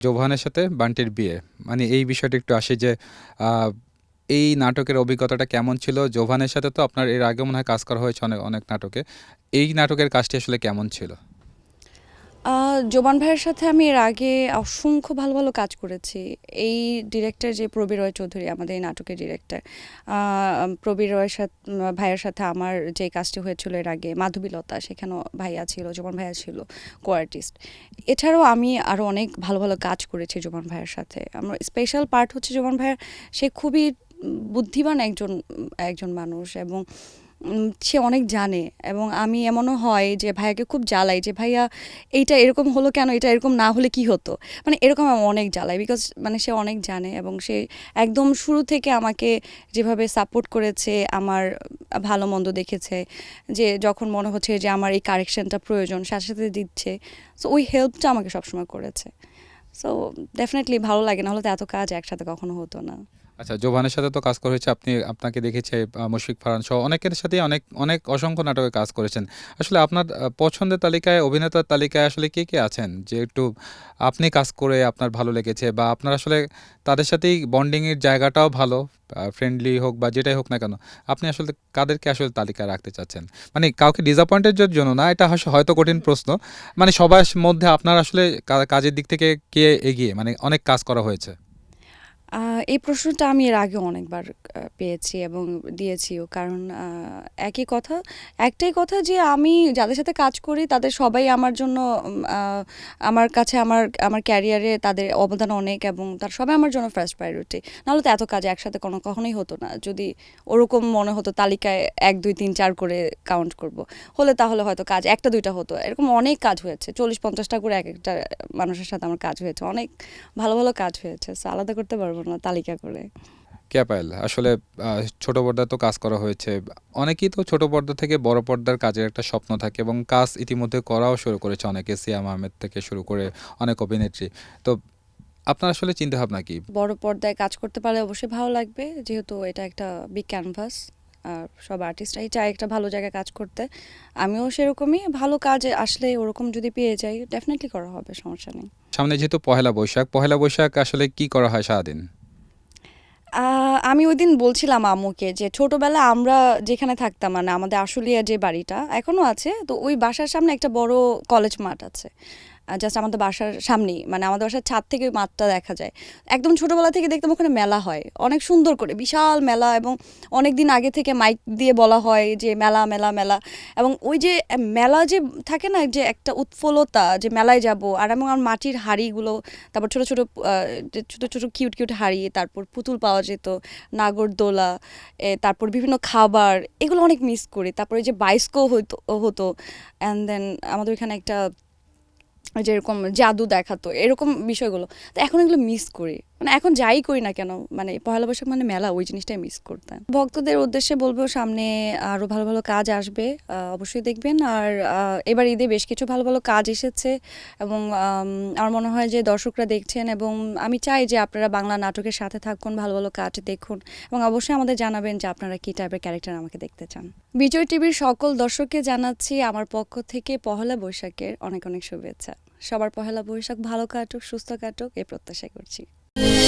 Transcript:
জোভানের সাথে বান্টির বিয়ে। মানে এই বিষয়টা একটু আসে যে এই নাটকের অভিজ্ঞতাটা কেমন ছিল? জোভানের সাথে তো আপনার এর আগে মনে হয় কাজ করা হয়েছে অনেক অনেক নাটকে। এই নাটকের কাজটি আসলে কেমন ছিল? জোবান ভাইয়ের সাথে আমি এর আগে অসংখ্য ভালো ভালো কাজ করেছি। এই ডিরেক্টর যে প্রবীর রয় চৌধুরী, আমাদের এই নাটকের ডিরেক্টর প্রবীর রয়ের সাথে, ভাইয়ের সাথে আমার যে কাজটি হয়েছিল এর আগে মাধবীলতা সেখানেও ভাইয়া ছিল, জোবান ভাইয়া ছিল কো আর্টিস্ট এছাড়াও আমি আরও অনেক ভালো ভালো কাজ করেছি জোবান ভাইয়ের সাথে। আমার স্পেশাল পার্ট হচ্ছে জোবান ভাইয়ের সে খুবই বুদ্ধিমান একজন একজন মানুষ এবং সে অনেক জানে এবং আমি এমনও হয় যে ভাইয়াকে খুব জ্বালাই যে, ভাইয়া, এইটা এরকম হলো কেন? এটা এরকম না হলে কি হতো? মানে এরকম আমি অনেক জ্বালাই বিকজ মানে সে অনেক জানে এবং সে একদম শুরু থেকে আমাকে যেভাবে সাপোর্ট করেছে, আমার ভালো মন্দ দেখেছে, যে যখন মনে হচ্ছে যে আমার এই কারেকশনটা প্রয়োজন, সাথে সাথে দিচ্ছে। সো ওই হেল্পটা আমাকে সবসময় করেছে। সো ডেফিনেটলি ভালো লাগে না হলে তো এত কাজ একসাথে কখনো হতো না। আচ্ছা জোভানের সাথে তো কাজ করা হয়েছে, আপনি, আপনাকে দেখেছে মুশফিক ফারহান সহ অনেকের সাথে অনেক অনেক অসংখ্য নাটকে কাজ করেছেন। আসলে আপনার পছন্দের তালিকায়, অভিনেতার তালিকায় আসলে কে কে আছেন? যে একটু আপনি কাজ করে আপনার ভালো লেগেছে বা আপনার আসলে তাদের সাথেই বন্ডিংয়ের জায়গাটাও ভালো ফ্রেন্ডলি হোক বা যেটাই হোক না কেন, আপনি আসলে কাদেরকে আসলে তালিকায় রাখতে চাচ্ছেন? মানে কাউকে ডিসঅ্যাপয়েন্টের জন্য না, এটা হয়তো- কঠিন প্রশ্ন। মানে সবার মধ্যে আপনার আসলে কাজের দিক থেকে কে এগিয়ে? মানে অনেক কাজ করা হয়েছে। এই প্রশ্নটা আমি এর আগে অনেকবার পেয়েছি এবং দিয়েছিও। কারণ একই কথা, একটাই কথা যে আমি যাদের সাথে কাজ করি, তাদের সবাই আমার জন্য আমার কাছে আমার আমার ক্যারিয়ারে তাদের অবদান অনেক এবং তার সবাই আমার জন্য ফার্স্ট প্রায়োরিটি নাহলে তো এত কাজ একসাথে কোনো কখনোই হতো না। যদি ওরকম মনে হতো, তালিকায় এক, দুই, তিন, চার করে কাউন্ট করব। হলে তাহলে হয়তো কাজ একটা, দুইটা হতো। এরকম অনেক কাজ হয়েছে। চল্লিশ, পঞ্চাশটা করে এক একটা মানুষের সাথে আমার কাজ হয়েছে। অনেক ভালো ভালো কাজ হয়েছে। আলাদা করতে পারব না তালিকা করে। ক্যাপাইল আসলে ছোট পর্দায় তো কাজ করা হয়েছে। অনেকেই তো ছোট পর্দা থেকে বড় পর্দার কাজের একটা স্বপ্ন থাকে এবং কাজ ইতিমধ্যে করাও শুরু করেছে অনেকে সিয়াম আহমেদ থেকে শুরু করে অনেক অভিনেত্রী। তো আপনার আসলে চিন্তা ভাবনা কি? বড় পর্দায় কাজ করতে পারলে অবশ্যই ভালো লাগবে যেহেতু এটা একটা বিগ ক্যানভাস আর সব আর্টিস্টরাই চায় একটা ভালো জায়গায় কাজ করতে। আমিও সেরকমই ভালো কাজ আসলে ওরকম যদি পেয়ে যাই ডেফিনেটলি করা হবে সমস্যা নেই। সামনে যেহেতু পহেলা বৈশাখ পহেলা বৈশাখ আসলে কি করা হয় সারাদিন? আমি ওই দিন বলছিলাম আম্মুকে যে ছোটবেলা আমরা যেখানে থাকতাম মানে আমাদের আশুলিয়া যে বাড়িটা এখনও আছে, তো ওই বাসার সামনে একটা বড় কলেজ মাঠ আছে। জাস্ট আমাদের বাসার সামনেই। মানে আমাদের বাসার ছাদ থেকে মাঠটা দেখা যায়। একদম ছোটোবেলা থেকে দেখতাম ওখানে মেলা হয়। অনেক সুন্দর করে, বিশাল মেলা এবং অনেক দিন আগে থেকে মাইক দিয়ে বলা হয় যে মেলা মেলা মেলা। এবং ওই যে মেলা যে থাকে না, যে একটা উৎফুল্লতা যে মেলায় যাব, আর এবং আমার মাটির হাড়িগুলো, তারপর ছোটো ছোটো ছোট ছোট কিউট কিউট হাড়ি, তারপর পুতুল পাওয়া যেত, নাগরদোলা তারপর বিভিন্ন খাবার, এগুলো অনেক মিস করি। তারপরে যে বাইস্কো হতো হতো। অ্যান্ড দেন আমাদের এখানে একটা ওই যে এরকম জাদু দেখাতো এরকম বিষয়গুলো। তো এখন এগুলো মিস করি। মানে এখন যাই করি না কেন মানে পয়লা বৈশাখ মানে মেলা, ওই জিনিসটাই মিস করতাম। ভক্তদের উদ্দেশ্যে বলব, সামনে আরও ভালো ভালো কাজ আসবে অবশ্যই দেখবেন। আর এবার ঈদে বেশ কিছু ভালো ভালো কাজ এসেছে এবং আমার মনে হয় যে দর্শকরা দেখছেন এবং আমি চাই যে আপনারা বাংলা নাটকের সাথে থাকুন, ভালো ভালো কাজ দেখুন এবং অবশ্যই আমাদের জানাবেন যে আপনারা কী টাইপের ক্যারেক্টার আমাকে দেখতে চান। বিজয় টিভির সকল দর্শককে জানাচ্ছি আমার পক্ষ থেকে পহেলা বৈশাখের অনেক অনেক শুভেচ্ছা। সবার পহেলা বৈশাখ ভালো কাটুক, সুস্থ কাটুক এই প্রত্যাশা করছি। 嗯。